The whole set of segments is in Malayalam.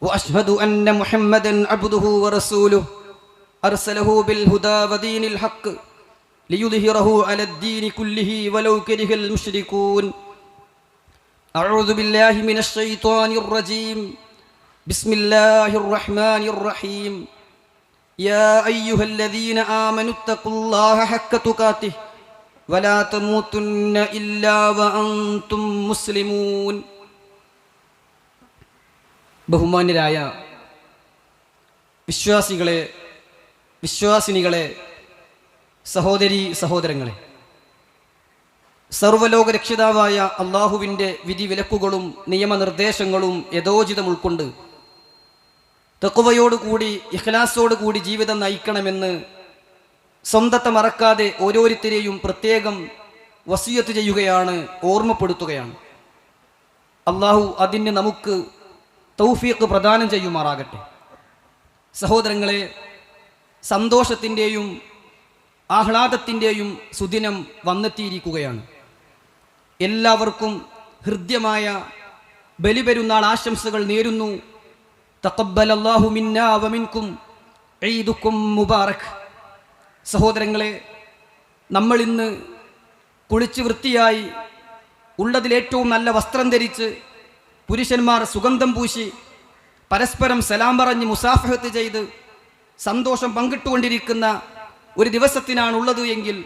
واشهد ان محمدا عبده ورسوله ارسله بالهدى ودين الحق ليظهره على الدين كله ولو كره المشركون اعوذ بالله من الشيطان الرجيم بسم الله الرحمن الرحيم يا ايها الذين امنوا اتقوا الله حق تقاته ولا تموتن الا وانتم مسلمون ബഹുമാന്യരായ വിശ്വാസികളെ വിശ്വാസിനികളെ സഹോദരി സഹോദരങ്ങളെ സർവലോക രക്ഷിതാവായ അള്ളാഹുവിന്റെ വിധിവിലക്കുകളും നിയമനിർദ്ദേശങ്ങളും യഥോചിതം ഉൾക്കൊണ്ട് തെക്കുവയോടുകൂടി ഇഖ്ലാസോടുകൂടി ജീവിതം നയിക്കണമെന്ന് സ്വന്തത്തെ മറക്കാതെ ഓരോരുത്തരെയും പ്രത്യേകം വസീയത്ത് ചെയ്യുകയാണ് ഓർമ്മപ്പെടുത്തുകയാണ്. അള്ളാഹു അതിന് നമുക്ക് തൗഫീഖ് പ്രദാനം ചെയ്യുമാറാകട്ടെ. സഹോദരങ്ങളെ സന്തോഷത്തിന്റെയും ആഹ്ലാദത്തിന്റെയും സുദിനം വന്നെത്തിയിരിക്കുകയാണ്. എല്ലാവർക്കും ഹൃദ്യമായ ബലിപെരുന്നാൾ ആശംസകൾ നേരുന്നു. തക്കബൽ മിന്നാ മുബാറക്. സഹോദരങ്ങളെ നമ്മളിന്ന് കുളിച്ച് വൃത്തിയായി ഉള്ളതിലേറ്റവും നല്ല വസ്ത്രം ധരിച്ച് പുരുഷന്മാർ സുഗന്ധം പൂശി പരസ്പരം സലാം പറഞ്ഞ് മുസാഫഹത്ത് ചെയ്ത് സന്തോഷം പങ്കിട്ടുകൊണ്ടിരിക്കുന്ന ഒരു ദിവസത്തിനാണുള്ളത് എങ്കിൽ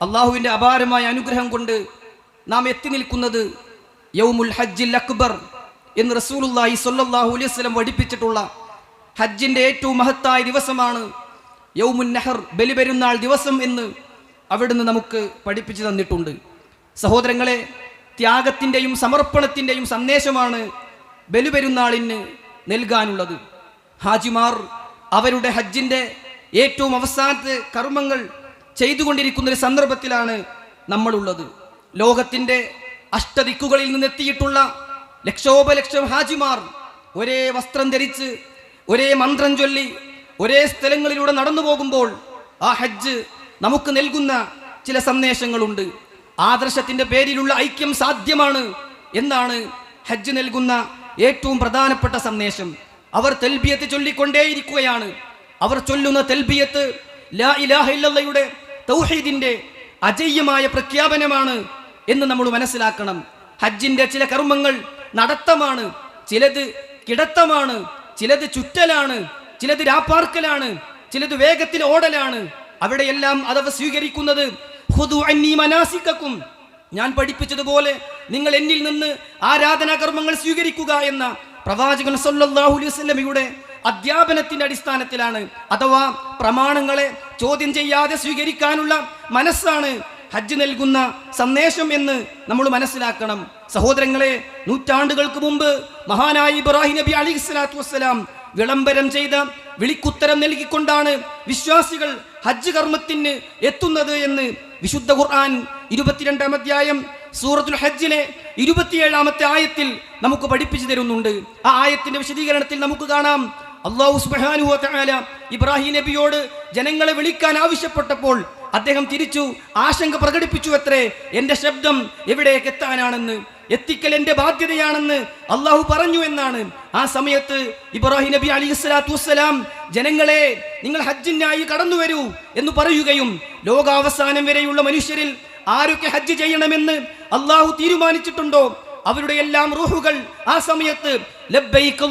അള്ളാഹുവിന്റെ അപാരമായ അനുഗ്രഹം കൊണ്ട് നാം എത്തി നിൽക്കുന്നത് യൗമുൽ ഹജ്ജിൽ അക്ബർ എന്ന് റസൂലുല്ലാഹി സ്വല്ലല്ലാഹു അലൈഹി വസല്ലം പഠിപ്പിച്ചിട്ടുള്ള ഹജ്ജിന്റെ ഏറ്റവും മഹത്തായ ദിവസമാണ് യൗമുൻ നെഹർ ബലിപെരുന്നാൾ ദിവസം എന്ന് അവിടുന്ന് നമുക്ക് പഠിപ്പിച്ചു തന്നിട്ടുണ്ട്. സഹോദരങ്ങളെ ത്യാഗത്തിന്റെയും സമർപ്പണത്തിന്റെയും സന്ദേശമാണ് ബലുപെരുന്നാളിന് നൽകാനുള്ളത്. ഹാജിമാർ അവരുടെ ഹജ്ജിന്റെ ഏറ്റവും അവസാനത്തെ കർമ്മങ്ങൾ ചെയ്തുകൊണ്ടിരിക്കുന്ന ഒരു സന്ദർഭത്തിലാണ് നമ്മളുള്ളത്. ലോകത്തിന്റെ അഷ്ടദിക്കുകളിൽ നിന്നെത്തിയിട്ടുള്ള ലക്ഷോപലക്ഷം ഹാജിമാർ ഒരേ വസ്ത്രം ധരിച്ച് ഒരേ മന്ത്രം ചൊല്ലി ഒരേ സ്ഥലങ്ങളിലൂടെ നടന്നു പോകുമ്പോൾ ആ ഹജ്ജ് നമുക്ക് നൽകുന്ന ചില സന്ദേശങ്ങളുണ്ട്. ആദർശത്തിന്റെ പേരിലുള്ള ഐക്യം സാധ്യമാണ് എന്നാണ് ഹജ്ജ് നൽകുന്ന ഏറ്റവും പ്രധാനപ്പെട്ട സന്ദേശം. അവർ തെൽബിയത്ത് ചൊല്ലിക്കൊണ്ടേയിരിക്കുകയാണ്. അവർ ചൊല്ലുന്ന തെൽബിയത്ത് ലാ ഇലാഹ ഇല്ലല്ലയുടെ തൗഹീദിന്റെ അജയ്യമായ പ്രഖ്യാപനമാണ് എന്ന് നമ്മൾ മനസ്സിലാക്കണം. ഹജ്ജിന്റെ ചില കർമ്മങ്ങൾ നടത്തമാണ് ചിലത് കിടത്തമാണ് ചിലത് ചുറ്റലാണ് ചിലത് രാപ്പാർക്കലാണ് ചിലത് വേഗത്തിൽ ഓടലാണ്. അവിടെയെല്ലാം അതവ സ്വീകരിക്കുന്നത് ഞാൻ പഠിപ്പിച്ചതുപോലെ നിങ്ങൾ എന്നിൽ നിന്ന് ആരാധനാ കർമ്മങ്ങൾ സ്വീകരിക്കുക എന്ന പ്രവാചകൻ അലൈഹി വസല്ലമയുടെ അധ്യാപനത്തിന്റെ അടിസ്ഥാനത്തിലാണ് അഥവാ പ്രമാണങ്ങളെ ചോദ്യം ചെയ്യാതെ സ്വീകരിക്കാനുള്ള മനസ്സാണ് ഹജ്ജ് നൽകുന്ന സന്ദേശം എന്ന് നമ്മൾ മനസ്സിലാക്കണം. സഹോദരങ്ങളെ നൂറ്റാണ്ടുകൾക്ക് മുമ്പ് മഹാനായി ഇബ്രാഹിം നബി അലൈഹി സ്വലാത്തു വസ്സലാം വിളംബരം ചെയ്ത വിളിക്കുത്തരം നൽകിക്കൊണ്ടാണ് വിശ്വാസികൾ ഹജ്ജ് കർമ്മത്തിന് എത്തുന്നത് എന്ന് വിശുദ്ധ ഖുർആൻ ഇരുപത്തിരണ്ടാം അധ്യായം സൂറത്തുൽ ഹജ്ജിലെ ഇരുപത്തിയേഴാമത്തെ ആയത്തിൽ നമുക്ക് പഠിപ്പിച്ചു തരുന്നുണ്ട്. ആ ആയത്തിന്റെ വിശദീകരണത്തിൽ നമുക്ക് കാണാം. അള്ളാഹു വതആല ഇബ്രാഹിം നബിയോട് ജനങ്ങളെ വിളിക്കാൻ ആവശ്യപ്പെട്ടപ്പോൾ അദ്ദേഹം തിരിച്ചു ആശങ്ക പ്രകടിപ്പിച്ചു അത്രേ എന്റെ ശബ്ദം എവിടേക്ക് എത്താനാണെന്ന്? എത്തിക്കൽ എന്റെ ബാധ്യതയാണെന്ന് അള്ളാഹു പറഞ്ഞു എന്നാണ്. ആ സമയത്ത് ഇബ്രാഹിം നബി അലി സ്വലാത്തു വസ്സലാം ജനങ്ങളെ നിങ്ങൾ ഹജ്ജിനായി കടന്നു വരൂ എന്ന് പറയുകയും ലോകാവസാനം വരെയുള്ള മനുഷ്യരിൽ ആരൊക്കെ ഹജ്ജ് ചെയ്യണമെന്ന് അള്ളാഹു തീരുമാനിച്ചിട്ടുണ്ടോ? അവരുടെ എല്ലാം റൂഹുകൾ ആ സമയത്ത് ലബ്ബൈക്ക്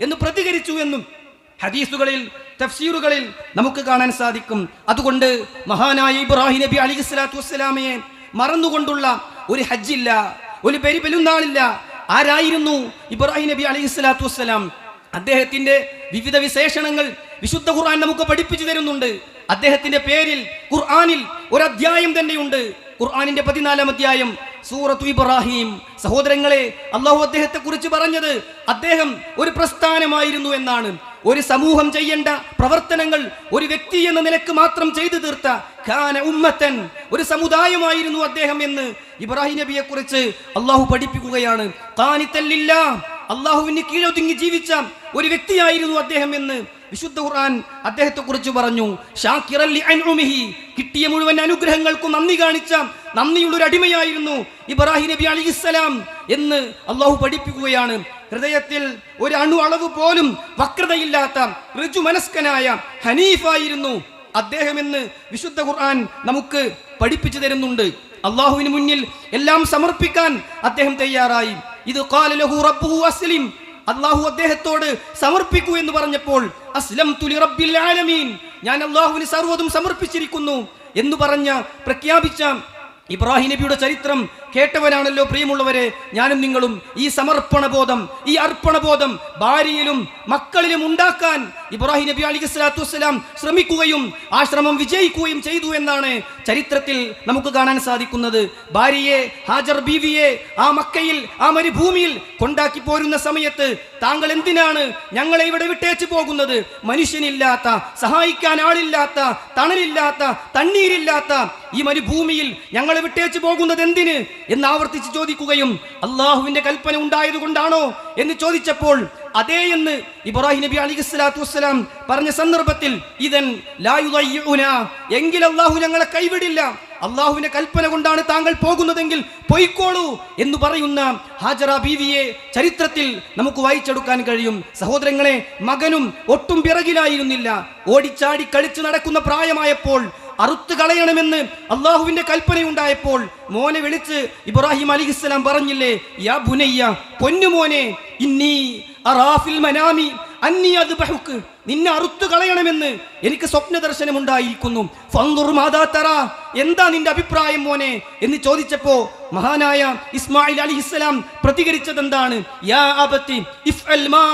എന്ന് പ്രതികരിച്ചു എന്നും ഹദീസുകളിൽ തഫ്സീറുകളിൽ നമുക്ക് കാണാൻ സാധിക്കും. അതുകൊണ്ട് മഹാനായ ഇബ്രാഹിം നബി അലി സ്വലാത്തു വസ്സലാമയെ മറന്നുകൊണ്ടുള്ള ഒരു ഹജ്ജില്ല ഒരു പെരി പെരുന്നാളില്ല ആരായിരുന്നു ഇബ്രാഹിം നബി അലി സ്വലാത്തു വസ്സലാം? അദ്ദേഹത്തിന്റെ വിവിധ വിശേഷണങ്ങൾ വിശുദ്ധ ഖുർആൻ നമുക്ക് പഠിപ്പിച്ചു തരുന്നുണ്ട്. അദ്ദേഹത്തിന്റെ പേരിൽ ഖുർആനിൽ ഒരു അധ്യായം തന്നെയുണ്ട്. ഖുർആാനിന്റെ പതിനാലാം അധ്യായം സൂറത്തു ഇബ്രാഹിം. സഹോദരങ്ങളെ അള്ളാഹു അദ്ദേഹത്തെ കുറിച്ച് പറഞ്ഞത് അദ്ദേഹം ഒരു പ്രസ്ഥാനമായിരുന്നു എന്നാണ്. ഒരു സമൂഹം ചെയ്യേണ്ട പ്രവർത്തനങ്ങൾ ഒരു വ്യക്തി എന്ന നിലയ്ക്ക് മാത്രം ചെയ്തു തീർത്ത ഖാന ഉമ്മത്തൻ ഒരു സമുദായമായിരുന്നു അദ്ദേഹം എന്ന് ഇബ്രാഹിം നബിയെ കുറിച്ച് അള്ളാഹു പഠിപ്പിക്കുകയാണ്. കാനിത്തല്ലില്ല അള്ളാഹുവിന് കീഴൊതുങ്ങി ജീവിച്ച ഒരു വ്യക്തിയായിരുന്നു അദ്ദേഹം എന്ന് വിശുദ്ധ ഖുർആൻ അദ്ദേഹത്തെ കുറിച്ച് പറഞ്ഞു കിട്ടിയ മുഴുവൻ അനുഗ്രഹങ്ങൾക്കും നന്ദി കാണിച്ച നന്ദിയുള്ള ഒരു അടിമയായിരുന്നു ഇബ്രാഹിം നബി അലി ഇസ്സലാം എന്ന് അള്ളാഹു പഠിപ്പിക്കുകയാണ്. ഹൃദയത്തിൽ ഒരു അണു അളവ് പോലും വക്രതയില്ലാത്ത ഋജുമനസ്കനായ ഹനീഫായിരുന്നു. അദ്ദേഹം എന്ന് വിശുദ്ധ ഖുർആൻ നമുക്ക് പഠിപ്പിച്ചു തരുന്നുണ്ട്. അള്ളാഹുവിന് മുന്നിൽ എല്ലാം സമർപ്പിക്കാൻ അദ്ദേഹം തയ്യാറായി. ഇത് റബ്ബുഹു അസ്ലിം അള്ളാഹു അദ്ദേഹത്തോട് സമർപ്പിക്കൂ എന്ന് പറഞ്ഞപ്പോൾ അസ്ലം തുലി റബ്ബിൽ ആലമീൻ. ഞാൻ അള്ളാഹുവിന് സർവതും സമർപ്പിച്ചിരിക്കുന്നു എന്ന് പറഞ്ഞ പ്രഖ്യാപിച്ച ഇബ്രാഹിം നബിയുടെ ചരിത്രം കേട്ടവനാണല്ലോ പ്രിയമുള്ളവരെ ഞാനും നിങ്ങളും ഈ സമർപ്പണ ബോധം ഈ അർപ്പണ ബോധം ഭാര്യയിലും മക്കളിലും ഉണ്ടാക്കാൻ ഇബ്രാഹിം നബി അലി സ്വലാത്തു വസ്സലാം ശ്രമിക്കുകയും ആ ശ്രമം വിജയിക്കുകയും ചെയ്തു എന്നാണ് ചരിത്രത്തിൽ നമുക്ക് കാണാൻ സാധിക്കുന്നത്. ഭാര്യയെ ഹാജർ ബീവിയെ ആ മക്കയിൽ ആ മരുഭൂമിയിൽ കൊണ്ടാക്കി പോരുന്ന സമയത്ത് താങ്കൾ എന്തിനാണ് ഞങ്ങളെ ഇവിടെ വിട്ടേച്ചു പോകുന്നത്? മനുഷ്യനില്ലാത്ത സഹായിക്കാൻ ആളില്ലാത്ത തണലില്ലാത്ത തണ്ണീരില്ലാത്ത ഈ മരുഭൂമിയിൽ ഞങ്ങളെ വിട്ടേച്ചു പോകുന്നത് എന്തിന്? എന്ന് ആവർത്തിച്ച് ചോദിക്കുകയും അള്ളാഹുവിന്റെ കൽപ്പന ഉണ്ടായത് കൊണ്ടാണോ എന്ന് ചോദിച്ചപ്പോൾ അതേ എന്ന് ഇബ്രാഹിം നബി അലി സ്വലാത്തു വസ്സലാം പറഞ്ഞ സന്ദർഭത്തിൽ ഇതൻ എങ്കിൽ അള്ളാഹു ഞങ്ങളെ കൈവിടില്ല. അള്ളാഹുവിന്റെ കൽപ്പന കൊണ്ടാണ് താങ്കൾ പോകുന്നതെങ്കിൽ പൊയ്ക്കോളൂ എന്ന് പറയുന്ന ഹാജറ ബീവിയെ ചരിത്രത്തിൽ നമുക്ക് വായിച്ചെടുക്കാൻ കഴിയും. സഹോദരങ്ങളെ മകനും ഒട്ടും പിറകിലായിരുന്നില്ല. ഓടിച്ചാടി കളിച്ചു നടക്കുന്ന പ്രായമായപ്പോൾ അറുത്ത് കളയണമെന്ന് അള്ളാഹുവിന്റെ കൽപ്പനയുണ്ടായപ്പോൾ മോനെ വിളിച്ച് ഇബ്രാഹിം അലിഹിസ്സലാം പറഞ്ഞില്ലേ യാ ബുനയ്യ പൊന്നുമോനെ ഇന്നി അറാഫിൽ മനാമി അന്നി അത് ബഹുക്ക് നിന്നെ അറുത്തു കളയണമെന്ന് എനിക്ക് സ്വപ്ന മാതാ തറ എന്താ നിന്റെ അഭിപ്രായം മോനെ? എന്ന് ചോദിച്ചപ്പോ മഹാനായ ഇസ്മായിൽ അലി ഇസ്ലാം പ്രതികരിച്ചത് എന്താണ് യാ മാ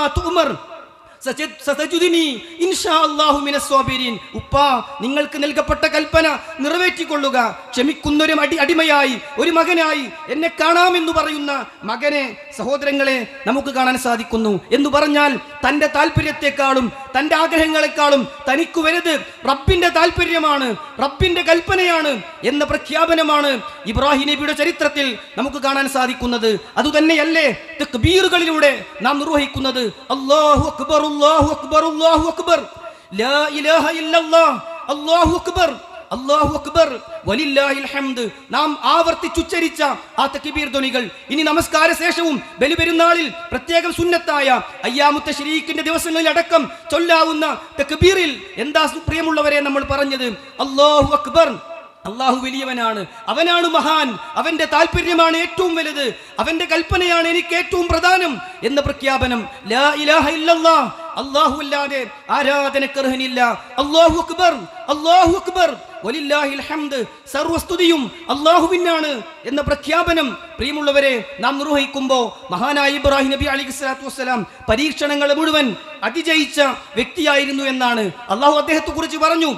ഉപ്പാ നിങ്ങൾക്ക് നൽകപ്പെട്ട കൽപ്പന നിറവേറ്റിക്കൊള്ളുക. ക്ഷമിക്കുന്നൊരു അടി അടിമയായി ഒരു മകനായി എന്നെ കാണാമെന്ന് പറയുന്ന മകനെ സഹോദരങ്ങളെ നമുക്ക് കാണാൻ സാധിക്കുന്നു. എന്ന് പറഞ്ഞാൽ തന്റെ താല്പര്യത്തെക്കാളും തന്റെ ആഗ്രഹങ്ങളെക്കാളും തനിക്ക് വലുത് റബ്ബിന്റെ താല്പര്യമാണ് റബ്ബിന്റെ കൽപ്പനയാണ് എന്ന പ്രഖ്യാപനമാണ് ഇബ്രാഹിം നബിയുടെ ചരിത്രത്തിൽ നമുക്ക് കാണാൻ സാധിക്കുന്നത്. അതുതന്നെയല്ലേ തക്ബീറുകളിലൂടെ നാം നിർവഹിക്കുന്നത്. അള്ളാഹു അക്ബർ അല്ലാഹു അക്ബർ അല്ലാഹു അക്ബർ. ലാ ഇലാഹ ഇല്ലല്ലാഹ് അല്ലാഹു അക്ബർ. അല്ലാഹു അക്ബർ വലില്ലാഹിൽ ഹംദ്. നാം ആവർത്തിച്ചുച്ചരിച്ച ആ തക്കിബീർ ധ്വനികൾ. ഇനി നമസ്കാര ശേഷവും ബലിപെരുന്നാളിൽ പ്രത്യേകം സുന്നത്തായ അയ്യാമുത്ത ഷരീഖിന്റെ ദിവസങ്ങളിൽ അടക്കം ചൊല്ലാവുന്ന തക്ബീറിൽ എന്താ പ്രിയമുള്ളവരെ നമ്മൾ പറഞ്ഞത്? അല്ലാഹു അക്ബർ അള്ളാഹു വലിയവനാണ്. അവനാണ് മഹാൻ. അവന്റെ താല്പര്യമാണ് ഏറ്റവും വലുത്. അവന്റെ കൽപ്പനയാണ് എനിക്ക് ഏറ്റവും പ്രധാനം എന്ന പ്രഖ്യാപനം. ലാ ഇലാഹ ഇല്ലല്ലാഹ് അല്ലാഹു അല്ലാതെ ആരാധനക്കർഹനില്ല. അല്ലാഹു അക്ബർ അല്ലാഹു അക്ബർ. വലില്ലാഹിൽ ഹംദ് സർവസ്തുതിയും അള്ളാഹുവിനാണ് എന്ന പ്രഖ്യാപനം പ്രിയമുള്ളവരെ നാം നിർവഹിക്കുമ്പോൾ മഹാനായ ഇബ്രാഹിം നബി അലി സ്വലാത്തു വസ്സലാം പരീക്ഷണങ്ങൾ മുഴുവൻ അതിജയിച്ച വ്യക്തിയായിരുന്നു എന്നാണ് അള്ളാഹു അദ്ദേഹത്തെ കുറിച്ച് പറഞ്ഞു.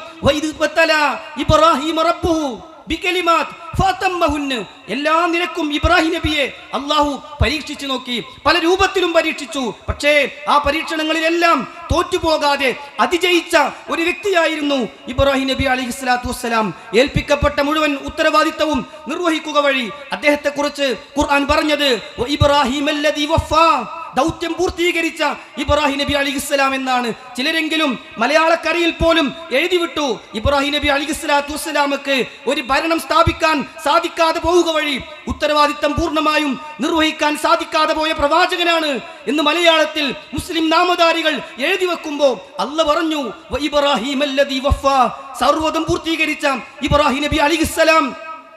എല്ലാ നിരക്കും ഇബ്രാഹിം നബിയെ അള്ളാഹു പരീക്ഷിച്ചു നോക്കി. പല രൂപത്തിലും പരീക്ഷിച്ചു. പക്ഷേ ആ പരീക്ഷണങ്ങളിലെല്ലാം തോറ്റുപോകാതെ അതിജയിച്ച ഒരു വ്യക്തിയായിരുന്നു ഇബ്രാഹിം നബി അലൈഹി സ്വലാത്തു വസ്സലാം. ഏൽപ്പിക്കപ്പെട്ട മുഴുവൻ ഉത്തരവാദിത്തവും നിർവഹിക്കുക വഴി അദ്ദേഹത്തെ കുറിച്ച് ഖുർആൻ പറഞ്ഞത് "വ ഇബ്രാഹിം അല്ലദീ വഫാ." ദൗത്യം പൂർത്തീകരിച്ച ഇബ്രാഹിം നബി അലിഹിസ്സലാം എന്നാണ് ചിലരെങ്കിലും മലയാളക്കരയിൽ പോലും എഴുതി വിട്ടു ഇബ്രാഹിം നബി അലിഹിസ്ലാത്തു വസ്സലാമക്ക് ഒരു ഭരണം സ്ഥാപിക്കാൻ സാധിക്കാതെ പോവുക വഴി ഉത്തരവാദിത്തം പൂർണമായും നിർവഹിക്കാൻ സാധിക്കാതെ പോയ പ്രവാചകനാണ് എന്ന് മലയാളത്തിൽ മുസ്ലിം നാമധാരികൾ എഴുതി വെക്കുമ്പോൾ അല്ല പറഞ്ഞു "വ ഇബ്രാഹിം അല്ലദീ വഫാ." സർവതും പൂർത്തീകരിച്ച ഇബ്രാഹിം നബി അലിഹിസ്സലാം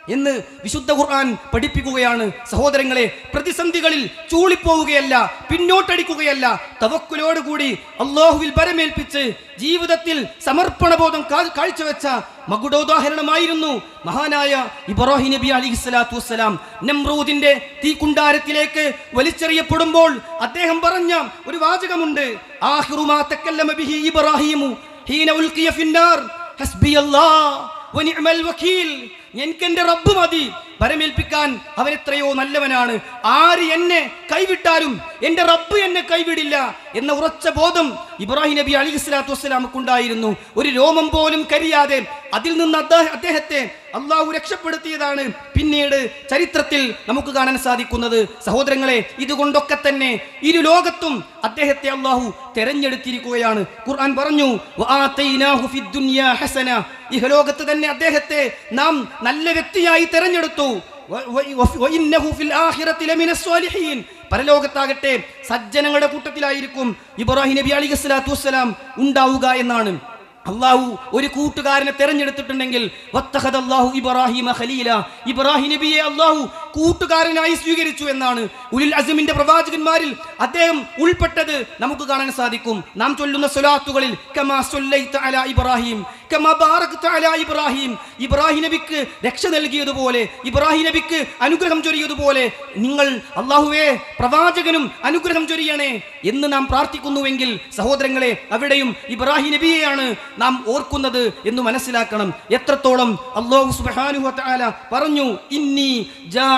എന്ന് വിശുദ്ധ ഖുർആൻ പഠിപ്പിക്കുകയാണ്. സഹോദരങ്ങളെ പ്രതിസന്ധികളിൽ ചൂളിപ്പോവുകയല്ല പിന്നോട്ടടിക്കുകയല്ല. തവക്കുലോടുകൂടി അള്ളാഹുവിൽ പരമേൽപ്പിച്ച് ജീവിതത്തിൽ സമർപ്പണബോധം കാഴ്ചവെച്ച മകുടോദാഹരണമായിരുന്നു മഹാനായ ഇബ്രാഹിം നബി അലി സ്വലാത്തു വസ്സലാം. നമ്രൂദിന്റെ തീ കുണ്ടാരത്തിലേക്ക് വലിച്ചെറിയപ്പെടുമ്പോൾ അദ്ദേഹം പറഞ്ഞ ഒരു വാചകമുണ്ട്. ബിഹി ഇബ്രാഹിമു ഹീന ഫിന്നാർ എനിക്ക് റബ്ബ് മതി. വരമേൽപ്പിക്കാൻ അവൻ എത്രയോ നല്ലവനാണ്. ആര് എന്നെ കൈവിട്ടാലും എന്റെ റബ്ബ് എന്നെ കൈവിടില്ല എന്ന ഉറച്ച ബോധം ഇബ്രാഹിം നബി അലി സ്വലാത്തു വസ്സലാമക്കുണ്ടായിരുന്നു ഒരു രോമം പോലും കരിയാതെ അതിൽ നിന്ന് അദ്ദേഹത്തെ അള്ളാഹു രക്ഷപ്പെടുത്തിയതാണ് പിന്നീട് ചരിത്രത്തിൽ നമുക്ക് കാണാൻ സാധിക്കുന്നത്. സഹോദരങ്ങളെ ഇതുകൊണ്ടൊക്കെ തന്നെ ഇരു ലോകത്തും അദ്ദേഹത്തെ അള്ളാഹു തെരഞ്ഞെടുത്തിരിക്കുകയാണ്. ഖുർആൻ പറഞ്ഞു "വആതൈനാഹു ഫിദ്ദുനിയാ ഹസന. ഇഹലോകത്ത് തന്നെ അദ്ദേഹത്തെ നാം നല്ല വ്യക്തിയായി തെരഞ്ഞെടുത്തു. പരലോകത്താകട്ടെ സജ്ജനങ്ങളുടെ കൂട്ടത്തിലായിരിക്കും ഇബ്രാഹിം നബി അലി സ്വലാത്തു വസ്സലാം ഉണ്ടാവുക എന്നാണ്. അള്ളാഹു ഒരു കൂട്ടുകാരനെ തെരഞ്ഞെടുത്തിട്ടുണ്ടെങ്കിൽ ഇബ്രാഹിം നബിയെ അള്ളാഹു കൂട്ടുകാരനായി സ്വീകരിച്ചു എന്നാണ് ഉലിൽ അസിമിന്റെ പ്രവാചകന്മാരിൽ അദ്ദേഹം ഉൾപ്പെട്ടത് നമുക്ക് കാണാൻ സാധിക്കും. നാം ചൊല്ലുന്ന സ്വലാത്തുകളിൽ കമാ ഇബ്രാഹിം ഇബ്രാഹിം. ഇബ്രാഹിം നബിക്ക് രക്ഷ നൽകിയതുപോലെ ഇബ്രാഹിം നബിക്ക് അനുഗ്രഹം ചൊരിയതുപോലെ നിങ്ങൾ അള്ളാഹുവേ പ്രവാചകനും അനുഗ്രഹം ചൊരിയണേ എന്ന് നാം പ്രാർത്ഥിക്കുന്നുവെങ്കിൽ സഹോദരങ്ങളെ അവിടെയും ഇബ്രാഹിം നബിയെയാണ് നാം ഓർക്കുന്നത് എന്ന് മനസ്സിലാക്കണം. എത്രത്തോളം അള്ളാഹു തആല പറഞ്ഞു ഇന്നി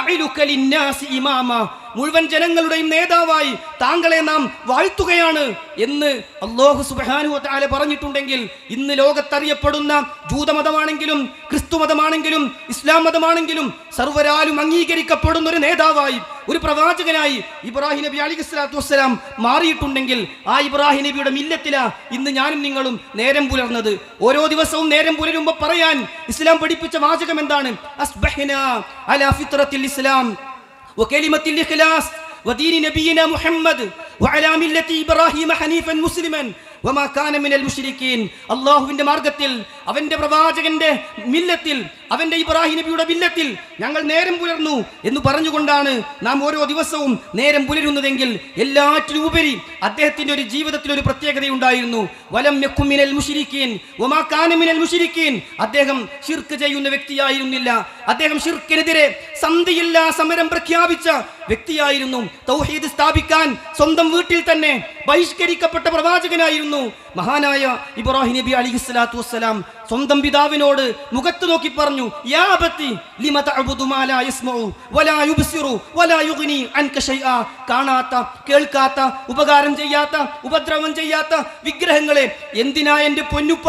جاعلك للناس إماما. മുഴുവൻ ജനങ്ങളുടെയും നേതാവായി താങ്കളെ നാം വാഴ്ത്തുകയാണ് എന്ന് അള്ളാഹു സുബ്ഹാനഹു വ തആല പറഞ്ഞിട്ടുണ്ടെങ്കിൽ ഇന്ന് ലോകത്തറിയപ്പെടുന്ന ജൂതമതമാണെങ്കിലും ക്രിസ്തുമതമാണെങ്കിലും ഇസ്ലാം മതമാണെങ്കിലും സർവരാലും അംഗീകരിക്കപ്പെടുന്ന ഒരു നേതാവായി ഒരു പ്രവാചകനായി ഇബ്രാഹിം നബി അലി സ്വലാത്തു വസ്സലാം മാറിയിട്ടുണ്ടെങ്കിൽ ആ ഇബ്രാഹിം നബിയുടെ മില്ലത്തിലാ ഇന്ന് ഞാനും നിങ്ങളും നേരം പുലർന്നത്. ഓരോ ദിവസവും നേരം പുലരുമ്പോൾ പറയാൻ ഇസ്ലാം പഠിപ്പിച്ച വാചകം എന്താണ്? അസ്ബഹ്ന അലാ ഫിത്രത്തിൽ ഇസ്ലാം. وكلمة الإخلاص ودين نبينا محمد وعلى ملة إبراهيم حنيفا مسلما അള്ളാഹുവിന്റെ മാർഗത്തിൽ അവന്റെ പ്രവാചകന്റെ മില്ലത്തിൽ അവന്റെ ഇബ്രാഹിം നബിയുടെ മില്ലത്തിൽ ഞങ്ങൾ നേരം പുലർന്നു എന്ന് പറഞ്ഞുകൊണ്ടാണ് നാം ഓരോ ദിവസവും നേരം പുലരുന്നതെങ്കിൽ എല്ലാറ്റിനും ഉപരി അദ്ദേഹത്തിന്റെ ഒരു ജീവിതത്തിൽ ഒരു പ്രത്യേകതയുണ്ടായിരുന്നു. വലം മിനൽ മുഷിരിക്കീൻ. മിനൽ മുഷിരിക്കീൻ. അദ്ദേഹം ഷിർക്ക് ചെയ്യുന്ന വ്യക്തിയായിരുന്നില്ല. അദ്ദേഹം ഷിർക്കിനെതിരെ സന്ധിയില്ലാ സമരം പ്രഖ്യാപിച്ച വ്യക്തിയായിരുന്നു. തൗഹീദ് സ്ഥാപിക്കാൻ സ്വന്തം വീട്ടിൽ തന്നെ ബഹിഷ്കരിക്കപ്പെട്ട പ്രവാചകനായിരുന്നു മഹാനായ ഇബ്രാഹിം നബി അലി സ്വലാത്തു വസ്സലാം സ്വന്തം പിതാവിനോട് മുഖത്ത് നോക്കി പറഞ്ഞു കാണാത്ത കേൾക്കാത്ത ഉപകാരം ചെയ്യാത്ത ഉപദ്രവം ചെയ്യാത്ത വിഗ്രഹങ്ങളെ എന്തിനാ എന്റെ പൊന്നുപ്പ?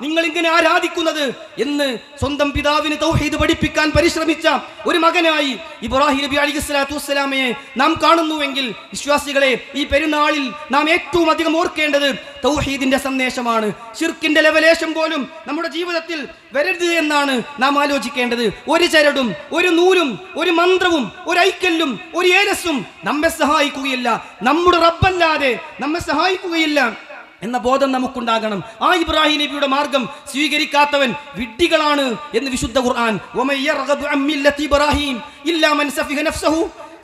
നിങ്ങൾ ഇങ്ങനെ ആരാധിക്കുന്നത് എന്ന് സ്വന്തം പിതാവിന് തൗഹീദ് പഠിപ്പിക്കാൻ പരിശ്രമിച്ച ഒരു മകനായി ഇബ്രാഹിം നബി അലി സ്വലാത്തു വസ്സലാമയെ നാം കാണുന്നുവെങ്കിൽ വിശ്വാസികളെ ഈ പെരുന്നാളിൽ നാം ഏറ്റവും അധികം ഓർക്കേണ്ടത് തൗഹീദിന്റെ സന്ദേശമാണ്. ഷിർക്കിന്റെ ലവലേശം പോലും നമ്മുടെ ജീവിതത്തിൽ വരരുത് എന്നാണ് നാം ആലോചിക്കേണ്ടത്. ഒരു ചരടും ഒരു നൂലും ഒരു മന്ത്രവും ഒരു ഐക്കല്ലും ഒരു ഏലസും നമ്മെ സഹായിക്കുകയില്ല. നമ്മുടെ റബ്ബല്ലാതെ നമ്മെ സഹായിക്കുകയില്ല. എന്ന ബോധം നമുക്കുണ്ടാകണം. ആ ഇബ്രാഹിം നബിയുടെ മാർഗം സ്വീകരിക്കാത്തവൻ വിഡ്ഢികളാണ് എന്ന് വിശുദ്ധ ഖുർആൻ.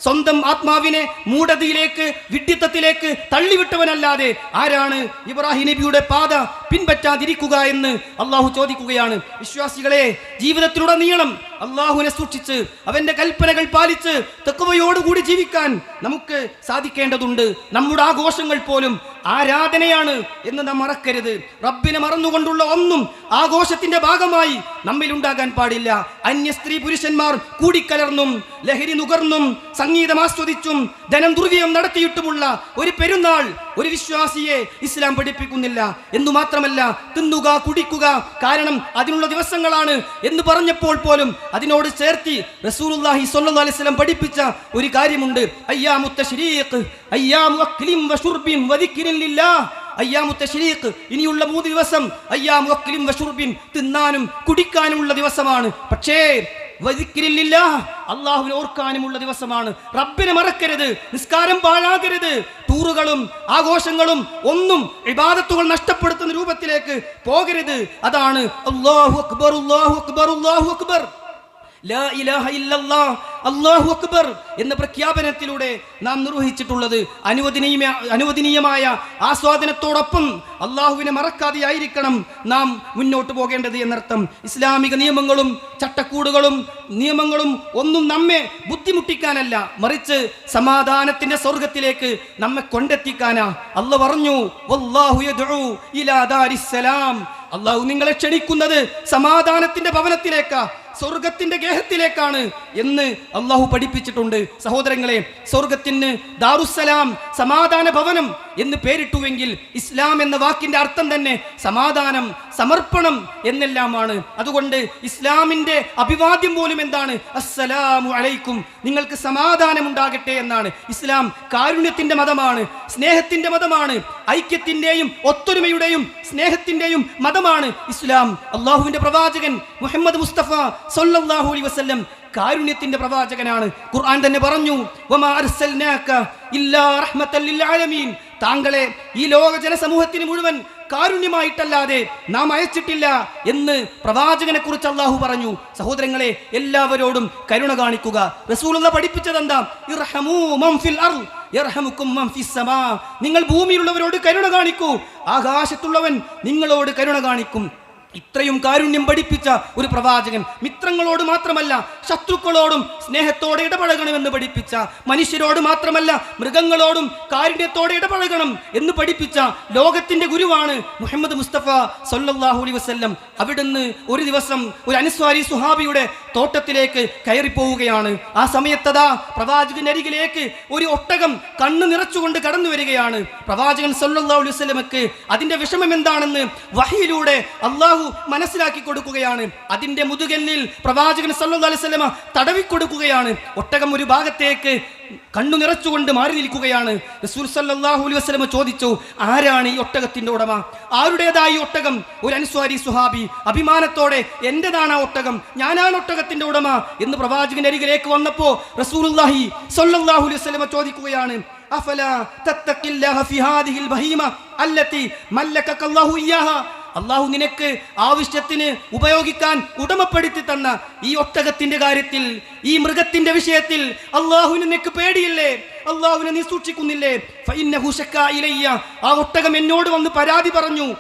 സ്വന്തം ആത്മാവിനെ മൂഢതയിലേക്ക് വിഡ്ഢിത്തത്തിലേക്ക് തള്ളിവിട്ടവനല്ലാതെ ആരാണ് ഇബ്രാഹിം നബിയുടെ പാത? പിൻപറ്റാതിരിക്കുക എന്ന് അള്ളാഹു ചോദിക്കുകയാണ്. വിശ്വാസികളെ ജീവിതത്തിലുടനീളം അള്ളാഹുവിനെ സൂക്ഷിച്ച് അവന്റെ കൽപ്പനകൾ പാലിച്ച് തെക്കുവയോടുകൂടി ജീവിക്കാൻ നമുക്ക് സാധിക്കേണ്ടതുണ്ട്. നമ്മുടെ ആഘോഷങ്ങൾ പോലും ആരാധനയാണ് എന്ന് നാം മറക്കരുത്. റബ്ബിനെ മറന്നുകൊണ്ടുള്ള ഒന്നും ആഘോഷത്തിന്റെ ഭാഗമായി നമ്മിലുണ്ടാകാൻ പാടില്ല. അന്യ സ്ത്രീ പുരുഷന്മാർ കൂടിക്കലർന്നും ലഹരി നുകർന്നും സംഗീതം ആസ്വദിച്ചും ധനം ദുർവ്യം നടത്തിയിട്ടുമുള്ള ഒരു പെരുന്നാൾ ഒരു വിശ്വാസിയെ ഇസ്ലാം പഠിപ്പിക്കുന്നില്ല. എന്നു മാത്രമല്ല തിന്നുക കുടിക്കുക കാരണം അതിനുള്ള ദിവസങ്ങളാണ് എന്ന് പറഞ്ഞപ്പോൾ പോലും അതിനോട് ചേർത്തി റസൂലുള്ളാഹി സ്വല്ലല്ലാഹി അലൈഹി വസല്ലം പഠിപ്പിച്ച ഒരു കാര്യമുണ്ട്. അയ്യാമുത്ത തശ്രീഖ് അയ്യാമു അക്ലിം വശുർബിൻ വദിക്രിൻ ലില്ലാഹ്. അയ്യാമു തശ്രീഖ് ഇനിയുള്ള മൂന്ന് ദിവസം അയ്യാമു അക്ലിം വഷുർബിൻ തിന്നാനും കുടിക്കാനുമുള്ള ദിവസമാണ്. പക്ഷേ അള്ളാഹുവിനെ ഓർക്കാനുമുള്ള ദിവസമാണ്. റബ്ബിനെ മറക്കരുത് നിസ്കാരം പാഴാകരുത്. ടൂറുകളും ആഘോഷങ്ങളും ഒന്നും വിവാദത്തുകൾ നഷ്ടപ്പെടുത്തുന്ന രൂപത്തിലേക്ക് പോകരുത്. അതാണ് അള്ളാഹു അക്ബർ അല്ലാഹു അക്ബർ അല്ലാഹു അക്ബർ. അക്ബർ എന്ന പ്രഖ്യാപനത്തിലൂടെ നാം നിർവഹിച്ചിട്ടുള്ളത് അനുവദനീയ അനുവദനീയമായ ആസ്വാദനത്തോടൊപ്പം അള്ളാഹുവിനെ മറക്കാതെ ആയിരിക്കണം നാം മുന്നോട്ട് പോകേണ്ടത് എന്നർത്ഥം. ഇസ്ലാമിക നിയമങ്ങളും ചട്ടക്കൂടുകളും നിയമങ്ങളും ഒന്നും നമ്മെ ബുദ്ധിമുട്ടിക്കാനല്ല മറിച്ച് സമാധാനത്തിന്റെ സ്വർഗത്തിലേക്ക് നമ്മെ കൊണ്ടെത്തിക്കാനാ. അല്ല പറഞ്ഞു അള്ളാഹു നിങ്ങളെ ക്ഷണിക്കുന്നത് സമാധാനത്തിന്റെ ഭവനത്തിലേക്കാ. സ്വർഗത്തിന്റെ ഗേഹത്തിലേക്കാണ് എന്ന് അള്ളാഹു പഠിപ്പിച്ചിട്ടുണ്ട്. സഹോദരങ്ങളെ സ്വർഗത്തിന് ദാറുസലാം സമാധാന ഭവനം എന്ന് പേരിട്ടുവെങ്കിൽ ഇസ്ലാം എന്ന വാക്കിന്റെ അർത്ഥം തന്നെ സമാധാനം സമർപ്പണം എന്നെല്ലാമാണ്. അതുകൊണ്ട് ഇസ്ലാമിന്റെ അഭിവാദ്യം പോലും എന്താണ്? അസ്സലാമു അലൈക്കും. നിങ്ങൾക്ക് സമാധാനം ഉണ്ടാകട്ടെ എന്നാണ്. ഇസ്ലാം കാരുണ്യത്തിന്റെ മതമാണ് സ്നേഹത്തിന്റെ മതമാണ് ഐക്യത്തിന്റെയും ഒത്തൊരുമയുടെയും സ്നേഹത്തിന്റെയും മതമാണ് ഇസ്ലാം. അള്ളാഹുവിന്റെ പ്രവാചകൻ മുഹമ്മദ് മുസ്തഫ സല്ലല്ലാഹു അലൈഹി വസല്ലം കാരുണ്യത്തിന്റെ പ്രവാചകനാണ്. ഖുർആൻ തന്നെ പറഞ്ഞു വമാ അർസൽനാക ഇല്ലാ ലിൽ ആലമീൻ. താങ്കളെ ഈ ലോക ജനസമൂഹത്തിന് മുഴുവൻ കാരുണ്യമായിട്ടല്ലാതെ നാം അയച്ചിട്ടില്ല എന്ന് പ്രവാചകനെ കുറിച്ച് അള്ളാഹു പറഞ്ഞു. സഹോദരങ്ങളെ എല്ലാവരോടും കരുണ കാണിക്കുക. റസൂലുള്ള പഠിപ്പിച്ചത് എന്താ മൻ ഫിൽ അർൾ യർഹമുക്കും മൻ ഫിസ് നിങ്ങൾ ഭൂമിയിലുള്ളവരോട് കരുണ കാണിക്കൂ. ആകാശത്തുള്ളവൻ നിങ്ങളോട് കരുണ കാണിക്കും. ഇത്രയും കാരുണ്യം പഠിപ്പിച്ച ഒരു പ്രവാചകൻ മിത്രങ്ങളോട് മാത്രമല്ല ശത്രുക്കളോടും സ്നേഹത്തോടെ ഇടപഴകണമെന്ന് പഠിപ്പിച്ച മനുഷ്യരോട് മാത്രമല്ല മൃഗങ്ങളോടും കാരുണ്യത്തോടെ ഇടപഴകണം എന്ന് പഠിപ്പിച്ച ലോകത്തിന്റെ ഗുരുവാണ് മുഹമ്മദ് മുസ്തഫ സല്ലല്ലാഹു അലൈഹി വസല്ലം. അവിടുന്ന് ഒരു ദിവസം ഒരു അനുസ്വാരി സുഹാബിയുടെ തോട്ടത്തിലേക്ക് കയറിപ്പോവുകയാണ്. ആ സമയത്തതാ പ്രവാചകൻ അരികിലേക്ക് ഒരു ഒട്ടകം കണ്ണു നിറച്ചുകൊണ്ട് കടന്നു വരികയാണ്. പ്രവാചകൻ സല്ലല്ലാഹു അലൈഹി വസല്ലമക്ക് അതിന്റെ വിഷമം എന്താണെന്ന് വഹിയിലൂടെ അള്ളാഹു മനസ്സിലാക്കി കൊടുക്കുകയാണ്. അതിന്റെ മുതുകെല്ലിൽ പ്രവാചകൻ സല്ലു അലൈഹി തടവിക്കൊടുക്കുകയാണ് തടവി കൊടുക്കുകയാണ്. ഒട്ടകം ഒരു ഭാഗത്തേക്ക് കണ്ണു നിറച്ചുകൊണ്ട് മാറി നിൽക്കുകയാണ്. റസൂൽ സല്ലാഹു അലൈഹി വസ്ലമ ചോദിച്ചു ആരാണ് ഈ ഒട്ടകത്തിന്റെ ഉടമ? ആരുടേതായി ഒട്ടകം? ഒരു അനുസ്വാരി സുഹാബി അഭിമാനത്തോടെ എന്റേതാണ് ആ ഒട്ടകം? ഞാനാണ് ഒട്ടകത്തിന്റെ ഉടമ. എന്ന് പ്രവാചകന്റെ അരികിലേക്ക് വന്നപ്പോ റസൂലുള്ളാഹി സല്ലാഹു അലൈഹി വസ്ലമ ചോദിക്കുകയാണ് അഫല തത്തക്കില്ലാഹ ഫിഹാദിഹിൽ ബഹീമ അല്ലത്തി മല്ലക്കക്കല്ലാഹു ഇയാഹ അള്ളാഹു നിനക്ക് ആവശ്യത്തിന് ഉപയോഗിക്കാൻ ഉടമപ്പെടുത്തി തന്ന ഈ ഒട്ടകത്തിന്റെ കാര്യത്തിൽ ഈ മൃഗത്തിന്റെ വിഷയത്തിൽ അള്ളാഹുവിന് നിനക്ക് പേടിയില്ലേ അള്ളാഹുവിനെ നീ സൂക്ഷിക്കുന്നില്ലേ. ആ ഒട്ടകം എന്നോട് വന്ന് പരാതി പറഞ്ഞു.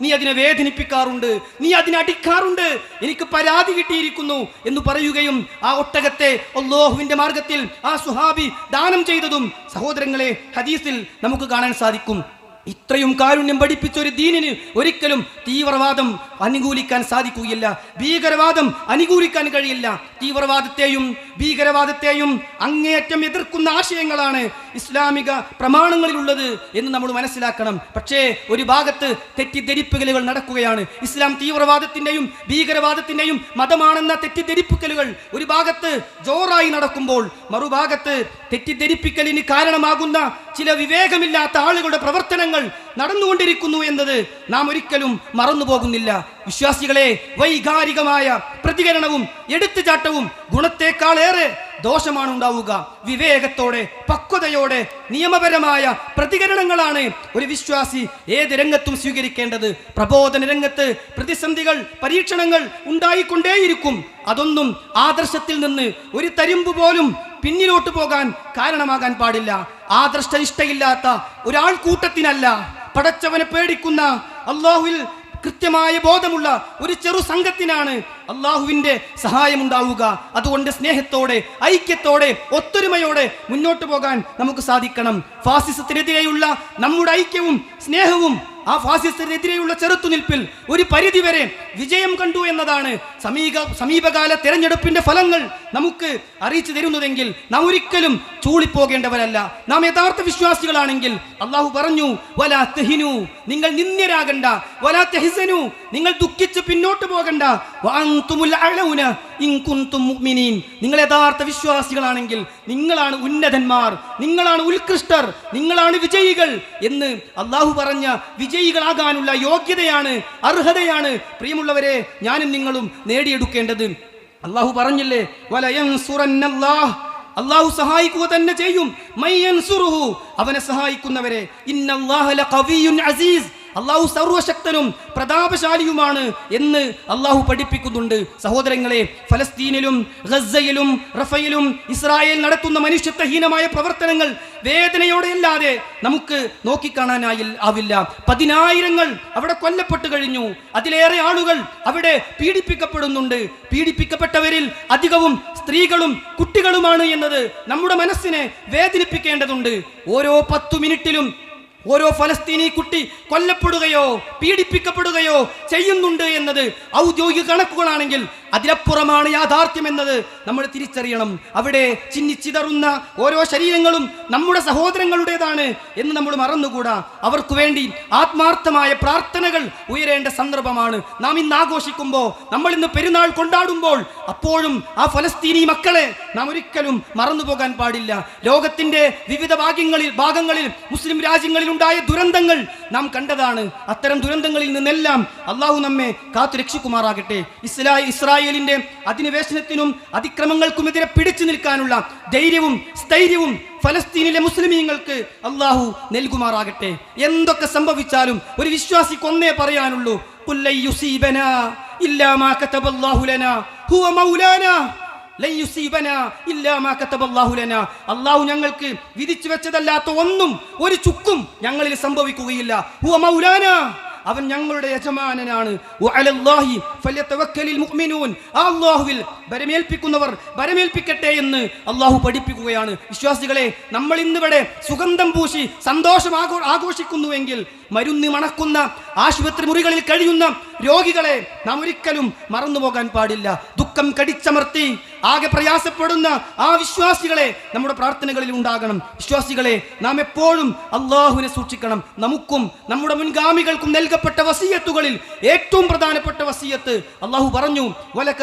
നീ അതിനെ വേദനിപ്പിക്കാറുണ്ട് നീ അതിനെ അടിക്കാറുണ്ട് എനിക്ക് പരാതി കിട്ടിയിരിക്കുന്നു എന്ന് പറയുകയും ആ ഒട്ടകത്തെ അള്ളാഹുവിന്റെ മാർഗത്തിൽ ആ സുഹാബി ദാനം ചെയ്തതും സഹോദരങ്ങളെ ഹദീസിൽ നമുക്ക് കാണാൻ സാധിക്കും ഇത്രയും കാരുണ്യം പഠിപ്പിച്ച ഒരു ദീനിന് ഒരിക്കലും തീവ്രവാദം അനുകൂലിക്കാൻ സാധിക്കുകയില്ല. ഭീകരവാദം അനുകൂലിക്കാൻ കഴിയില്ല. തീവ്രവാദത്തെയും ഭീകരവാദത്തെയും അങ്ങേയറ്റം എതിർക്കുന്ന ആശയങ്ങളാണ് ഇസ്ലാമിക പ്രമാണങ്ങളിലുള്ളത് എന്ന് നമ്മൾ മനസ്സിലാക്കണം. പക്ഷേ ഒരു ഭാഗത്ത് തെറ്റിദ്ധരിപ്പുകലുകൾ നടക്കുകയാണ്. ഇസ്ലാം തീവ്രവാദത്തിന്റെയും ഭീകരവാദത്തിന്റെയും മതമാണെന്ന തെറ്റിദ്ധരിപ്പിക്കലുകൾ ഒരു ഭാഗത്ത് ജോറായി നടക്കുമ്പോൾ മറുഭാഗത്ത് തെറ്റിദ്ധരിപ്പിക്കലിന് കാരണമാകുന്ന ചില വിവേകമില്ലാത്ത ആളുകളുടെ പ്രവർത്തനങ്ങൾ നടന്നുകൊണ്ടിരിക്കുന്നു എന്നത് നാം ഒരിക്കലും മറന്നു പോകുന്നില്ല വിശ്വാസികളെ വൈകാരികമായ പ്രതികരണവും എടുത്തുചാട്ടവും ഗുണത്തെക്കാളേറെ ദോഷമാണ് ഉണ്ടാവുക വിവേകത്തോടെ പക്വതയോടെ നിയമപരമായ പ്രതികരണങ്ങളാണ് ഒരു വിശ്വാസി ഏത് രംഗത്തും സ്വീകരിക്കേണ്ടത്. പ്രബോധന രംഗത്ത് പ്രതിസന്ധികൾ പരീക്ഷണങ്ങൾ ഉണ്ടായിക്കൊണ്ടേയിരിക്കും. അതൊന്നും ആദർശത്തിൽ നിന്ന് ഒരു തരിമ്പ് പോലും പിന്നിലോട്ട് പോകാൻ കാരണമാകാൻ പാടില്ല. ആദർശനിഷ്ഠയില്ലാത്ത ഒരാൾക്കൂട്ടത്തിനല്ല പടച്ചവനെ പേടിക്കുന്ന അള്ളാഹുവിൽ കൃത്യമായ ബോധമുള്ള ഒരു ചെറു സംഘത്തിനാണ് അള്ളാഹുവിന്റെ സഹായമുണ്ടാവുക. അതുകൊണ്ട് സ്നേഹത്തോടെ ഐക്യത്തോടെ ഒത്തൊരുമയോടെ മുന്നോട്ട് പോകാൻ നമുക്ക് സാധിക്കണം. ഫാസിസത്തിനെതിരെയുള്ള നമ്മുടെ ഐക്യവും സ്നേഹവും ആ ഫാസിസത്തിനെതിരെയുള്ള ചെറുത്തുനിൽപ്പിൽ ഒരു പരിധിവരെ വിജയം കണ്ടു എന്നതാണ് സമീപ സമീപകാല തെരഞ്ഞെടുപ്പിന്റെ ഫലങ്ങൾ നമുക്ക് അറിയിച്ചു തരുന്നതെങ്കിൽ നാം ഒരിക്കലും ചൂളിപ്പോകേണ്ടവരല്ല. നാം യഥാർത്ഥ വിശ്വാസികളാണെങ്കിൽ അള്ളാഹു പറഞ്ഞു വലാ തെഹിനു നിങ്ങൾ നിന്ദ്യരാകണ്ട. വലാ തെഹിസനു നിങ്ങൾ ദുഃഖിച്ച് പിന്നോട്ട് പോകണ്ട. നിങ്ങൾ യഥാർത്ഥ വിശ്വാസികളാണെങ്കിൽ നിങ്ങളാണ് ഉന്നതന്മാർ നിങ്ങളാണ് ഉത്കൃഷ്ടർ നിങ്ങളാണ് വിജയികൾ എന്ന് അള്ളാഹു പറഞ്ഞ വിജയികളാകാനുള്ള യോഗ്യതയാണ് അർഹതയാണ്. പ്രിയമുള്ളവരെ ഞാനും നിങ്ങളും നേടിയെടുക്കേണ്ടത് അള്ളാഹു പറഞ്ഞില്ലേ വലയൻസുറന്നല്ലാഹ് അള്ളാഹു സഹായിക്കുക തന്നെ ചെയ്യും. അവനെ സഹായിക്കുന്നവരെ അസീസ്. അള്ളാഹു സർവശക്തനും പ്രതാപശാലിയുമാണ് എന്ന് അള്ളാഹു പഠിപ്പിക്കുന്നുണ്ട്. സഹോദരങ്ങളെ ഫലസ്തീനിലും ഗസയിലും റഫയിലും ഇസ്രായേൽ നടത്തുന്ന മനുഷ്യത്വഹീനമായ പ്രവർത്തനങ്ങൾ വേദനയോടെയല്ലാതെ നമുക്ക് നോക്കിക്കാണാനായി ആവില്ല. പതിനായിരങ്ങൾ അവിടെ കൊല്ലപ്പെട്ടു കഴിഞ്ഞു. അതിലേറെ ആളുകൾ അവിടെ പീഡിപ്പിക്കപ്പെടുന്നുണ്ട്. പീഡിപ്പിക്കപ്പെട്ടവരിൽ അധികവും സ്ത്രീകളും കുട്ടികളുമാണ് എന്നത് നമ്മുടെ മനസ്സിനെ വേദനിപ്പിക്കേണ്ടതുണ്ട്. ഓരോ പത്തു മിനിറ്റിലും ഓരോ ഫലസ്തീനി കുട്ടി കൊല്ലപ്പെടുകയോ പീഡിപ്പിക്കപ്പെടുകയോ ചെയ്യുന്നുണ്ട് എന്നത് ഔദ്യോഗിക കണക്കുകളാണെങ്കിൽ അതിലപ്പുറമാണ് യാഥാർത്ഥ്യം എന്നത്. നമ്മൾ തിരിച്ചറിയണം. അവിടെ ചിന്നിച്ചിതറുന്ന ഓരോ ശരീരങ്ങളും നമ്മുടെ സഹോദരങ്ങളുടേതാണ് എന്ന് നമ്മൾ മറന്നുകൂടാ. അവർക്ക് വേണ്ടി ആത്മാർത്ഥമായ പ്രാർത്ഥനകൾ ഉയരേണ്ട സന്ദർഭമാണ്. നാം ഇന്ന് ആഘോഷിക്കുമ്പോൾ നമ്മൾ ഇന്ന് പെരുന്നാൾ കൊണ്ടാടുമ്പോൾ അപ്പോഴും ആ ഫലസ്തീനി മക്കളെ നാം ഒരിക്കലും മറന്നു പോകാൻ പാടില്ല. ലോകത്തിന്റെ വിവിധ ഭാഗ്യങ്ങളിൽ ഭാഗങ്ങളിൽ മുസ്ലിം രാജ്യങ്ങളിൽ ഉണ്ടായ ദുരന്തങ്ങൾ നാം കണ്ടതാണ് അത്തരം ദുരന്തങ്ങളിൽ നിന്നെല്ലാം അള്ളാഹു നമ്മെ കാത്തു രക്ഷിക്കുമാറാകട്ടെ. ഇസ്ലാ ഇസ്രായേലിന്റെ അധിനിവേശനത്തിനും അതിക്രമങ്ങൾക്കുമെതിരെ പിടിച്ചു നിൽക്കാനുള്ള ധൈര്യവും സ്ഥൈര്യവും ഫലസ്തീനിലെ മുസ്ലിമീങ്ങൾക്ക് അള്ളാഹു നൽകുമാറാകട്ടെ. എന്തൊക്കെ സംഭവിച്ചാലും ഒരു വിശ്വാസിക്ക് ഒന്നേ പറയാനുള്ളൂ. "ഖുൽ യുസീബനാ ഇല്ലാ മാ ലനാ ഹുവ മൗലാനാ ലൻ യുസീബനാ ഇല്ലാ മാ കതബല്ലാഹു ലനാ." അള്ളാഹു ഞങ്ങൾക്ക് വിധിച്ചു വെച്ചതല്ലാത്ത ഒന്നും ഒരു ചുക്കും ഞങ്ങളിൽ സംഭവിക്കുകയില്ല. അവൻ ഞങ്ങളുടെ യജമാനനാണ്. ബരമേൽപ്പിക്കുന്നവർ ബരമേൽപ്പിക്കട്ടെ എന്ന് അള്ളാഹു പഠിപ്പിക്കുകയാണ്. വിശ്വാസികളെ നമ്മൾ ഇന്നിവിടെ സുഗന്ധം പൂശി സന്തോഷം ആഘോ ആഘോഷിക്കുന്നുവെങ്കിൽ മരുന്ന് മണക്കുന്ന ആശുപത്രി മുറികളിൽ കഴിയുന്ന രോഗികളെ നാം ഒരിക്കലും മറന്നുപോകാൻ പാടില്ല. ദുഃഖം കടിച്ചമർത്തി ആകെ പ്രയാസപ്പെടുന്ന ആ വിശ്വാസികളെ നമ്മുടെ പ്രാർത്ഥനകളിൽ ഉണ്ടാകണം. വിശ്വാസികളെ നാം എപ്പോഴും അള്ളാഹുവിനെ സൂക്ഷിക്കണം. നമുക്കും നമ്മുടെ മുൻഗാമികൾക്കും നൽകപ്പെട്ട വസീയത്തുകളിൽ ഏറ്റവും പ്രധാനപ്പെട്ട വസീയത്ത് അള്ളാഹു പറഞ്ഞു ും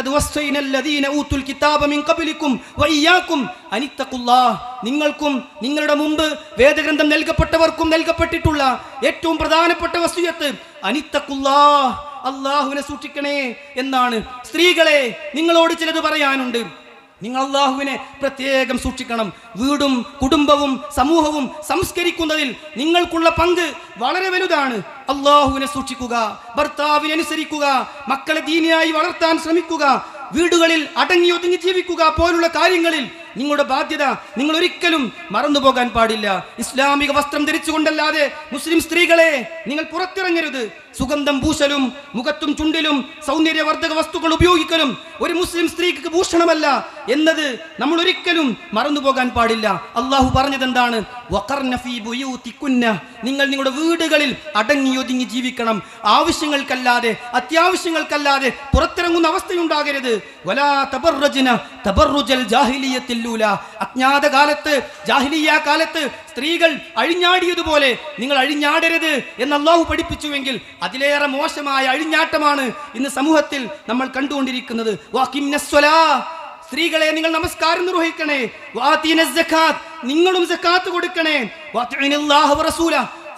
നിങ്ങൾക്കും നിങ്ങളുടെ മുമ്പ് വേദഗ്രന്ഥം നൽകപ്പെട്ടവർക്കും നൽകപ്പെട്ടിട്ടുള്ള ഏറ്റവും പ്രധാനപ്പെട്ട വസീയത്ത് അനിത്തഖുല്ലാഹ് അള്ളാഹുവിനെ സൂക്ഷിക്കണേ എന്നാണ്. സ്ത്രീകളെ നിങ്ങളോട് ചിലത് പറയാനുണ്ട്. നിങ്ങൾ അള്ളാഹുവിനെ പ്രത്യേകം സൂക്ഷിക്കണം. വീടും കുടുംബവും സമൂഹവും സംസ്കരിക്കുന്നതിൽ നിങ്ങൾക്കുള്ള പങ്ക് വളരെ വലുതാണ്. അള്ളാഹുവിനെ സൂക്ഷിക്കുക ഭർത്താവിനെ അനുസരിക്കുക മക്കളെ ദീനിയായി വളർത്താൻ ശ്രമിക്കുക വീടുകളിൽ അടങ്ങി ഒതുങ്ങി ജീവിക്കുക പോലുള്ള കാര്യങ്ങളിൽ നിങ്ങളുടെ ബാധ്യത നിങ്ങൾ ഒരിക്കലും മറന്നു പോകാൻ പാടില്ല. ഇസ്ലാമിക വസ്ത്രം ധരിച്ചുകൊണ്ടല്ലാതെ മുസ്ലിം സ്ത്രീകളെ നിങ്ങൾ പുറത്തിറങ്ങരുത്. സുഗന്ധം പൂശലും മുഖത്തും ചുണ്ടിലും സൗന്ദര്യവർദ്ധക വസ്തുക്കൾ ഉപയോഗിക്കലും ഒരു മുസ്ലിം സ്ത്രീക്ക് ഭൂഷണമല്ല എന്നത് നമ്മൾ ഒരിക്കലും മറന്നുപോകാൻ പാടില്ല. അള്ളാഹു പറഞ്ഞത് എന്താണ് നിങ്ങൾ നിങ്ങളുടെ വീടുകളിൽ അടങ്ങിയൊതുങ്ങി ജീവിക്കണം. ആവശ്യങ്ങൾക്കല്ലാതെ അത്യാവശ്യങ്ങൾക്കല്ലാതെ പുറത്തിറങ്ങുന്ന അവസ്ഥയുണ്ടാകരുത്. അജ്ഞാത കാലത്ത് ജാഹിലിയ കാലത്ത് സ്ത്രീകൾ അഴിഞ്ഞാടിയതുപോലെ നിങ്ങൾ അഴിഞ്ഞാടരുത് എന്ന് അള്ളാഹു പഠിപ്പിച്ചുവെങ്കിൽ അതിലേറെ മോശമായ അഴിഞ്ഞാട്ടമാണ് ഇന്ന് സമൂഹത്തിൽ നമ്മൾ കണ്ടുകൊണ്ടിരിക്കുന്നത്. സ്ത്രീകളെ നിങ്ങൾ നമസ്കാരം നിർവഹിക്കണേ. നിങ്ങളും കൊടുക്കണേ.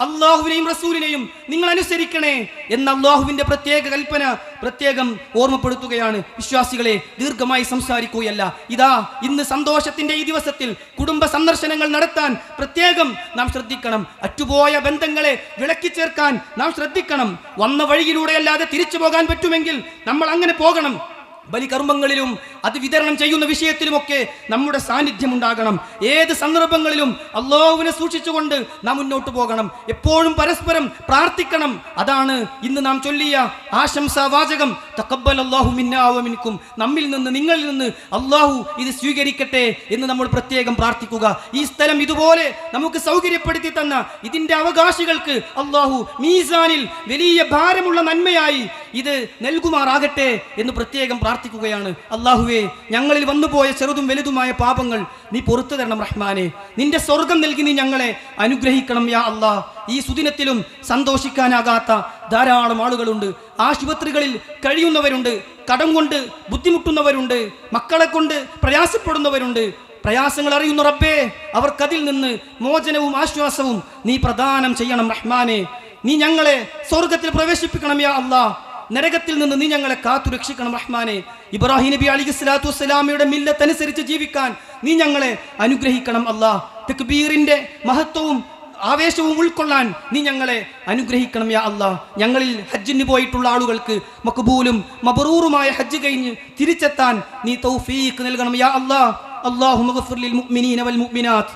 അള്ളാഹുവിനെയും റസൂലിനെയും നിങ്ങൾ അനുസരിക്കണേ എന്ന അള്ളാഹുവിന്റെ പ്രത്യേക കൽപ്പന പ്രത്യേകം ഓർമ്മപ്പെടുത്തുകയാണ്. വിശ്വാസികളെ ദീർഘമായി സംസാരിക്കുകയല്ല. ഇതാ ഇന്ന് സന്തോഷത്തിന്റെ ഈ ദിവസത്തിൽ കുടുംബ സന്ദർശനങ്ങൾ നടത്താൻ പ്രത്യേകം നാം ശ്രദ്ധിക്കണം. അറ്റുപോയ ബന്ധങ്ങളെ വിളക്കി ചേർക്കാൻ നാം ശ്രദ്ധിക്കണം. വന്ന വഴിയിലൂടെയല്ലാതെ തിരിച്ചു പോകാൻ പറ്റുമെങ്കിൽ നമ്മൾ അങ്ങനെ പോകണം. ബലികർമ്മങ്ങളിലും അത് വിതരണം ചെയ്യുന്ന വിഷയത്തിലുമൊക്കെ നമ്മുടെ സാന്നിധ്യം ഉണ്ടാകണം ഏത് സന്ദർഭങ്ങളിലും അള്ളാഹുവിനെ സൂക്ഷിച്ചുകൊണ്ട് നാം മുന്നോട്ട് പോകണം. എപ്പോഴും പരസ്പരം പ്രാർത്ഥിക്കണം. അതാണ് ഇന്ന് നാം ചൊല്ലിയ ആശംസാ വാചകം തക്കബൽ അള്ളാഹു മിന്നാവമിനിക്കും നമ്മിൽ നിന്ന് നിങ്ങളിൽ നിന്ന് അള്ളാഹു ഇത് സ്വീകരിക്കട്ടെ എന്ന് നമ്മൾ പ്രത്യേകം പ്രാർത്ഥിക്കുക. ഈ സ്ഥലം ഇതുപോലെ നമുക്ക് സൗകര്യപ്പെടുത്തി തന്ന ഇതിന്റെ അവകാശികൾക്ക് അള്ളാഹു മീസാനിൽ വലിയ ഭാരമുള്ള നന്മയായി ഇത് നൽകുമാറാകട്ടെ എന്ന് പ്രത്യേകം പ്രാർത്ഥിക്കുകയാണ്. അള്ളാഹുവേ ഞങ്ങളിൽ വന്നുപോയ ചെറുതും വലുതുമായ പാപങ്ങൾ നീ പുറത്തു തരണം റഹ്മാനെ. നിന്റെ സ്വർഗം നൽകി നീ ഞങ്ങളെ അനുഗ്രഹിക്കണം യാ അള്ളാഹ് ഈ സുദിനത്തിലും സന്തോഷിക്കാനാകാത്ത ധാരാളം ആളുകളുണ്ട്. ആശുപത്രികളിൽ കഴിയുന്നവരുണ്ട് കടം കൊണ്ട് ബുദ്ധിമുട്ടുന്നവരുണ്ട് മക്കളെ കൊണ്ട് പ്രയാസപ്പെടുന്നവരുണ്ട്. പ്രയാസങ്ങൾ അറിയുന്ന റബ്ബേ അവർക്കതിൽ നിന്ന് മോചനവും ആശ്വാസവും നീ പ്രദാനം ചെയ്യണം റഹ്മാനെ. നീ ഞങ്ങളെ സ്വർഗത്തിൽ പ്രവേശിപ്പിക്കണം യാ അള്ളാ നരകത്തിൽ നിന്ന് നീ ഞങ്ങളെ കാത്തു രക്ഷിക്കണം റഹ്മാനെ. ഇബ്രാഹിം നബി അലി സ്വലാത്തു വസ്സലാമയുടെ മില്ലത്തനുസരിച്ച് ജീവിക്കാൻ നീ ഞങ്ങളെ അനുഗ്രഹിക്കണം അല്ലാ. തക്ബീറിന്റെ മഹത്വവും ആവേശവും ഉൾക്കൊള്ളാൻ നീ ഞങ്ങളെ അനുഗ്രഹിക്കണം യാ അല്ലാ ഞങ്ങളിൽ ഹജ്ജിന് പോയിട്ടുള്ള ആളുകൾക്ക് മക്ബൂലും മബറൂറുമായ ഹജ്ജ് കഴിഞ്ഞ് തിരിച്ചെത്താൻ നീ തൗഫീഖ് നൽകണം യാ അല്ലാ അല്ലാഹു മഗ്ഫിർ ലിൽ മുഅ്മിനീന വൽ മുഅ്മിനാത്ത്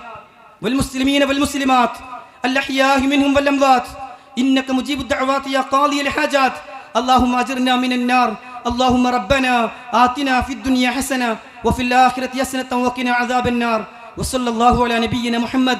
والمسلمين والمسلمات الأحياء منهم والأموات إنك مجيب الدعوات يا قاضي الحاجات اللهم أجرنا من النار اللهم ربنا آتنا في الدنيا حسنة وفي الآخرة حسنة وقنا عذاب النار وصلى الله على نبينا محمد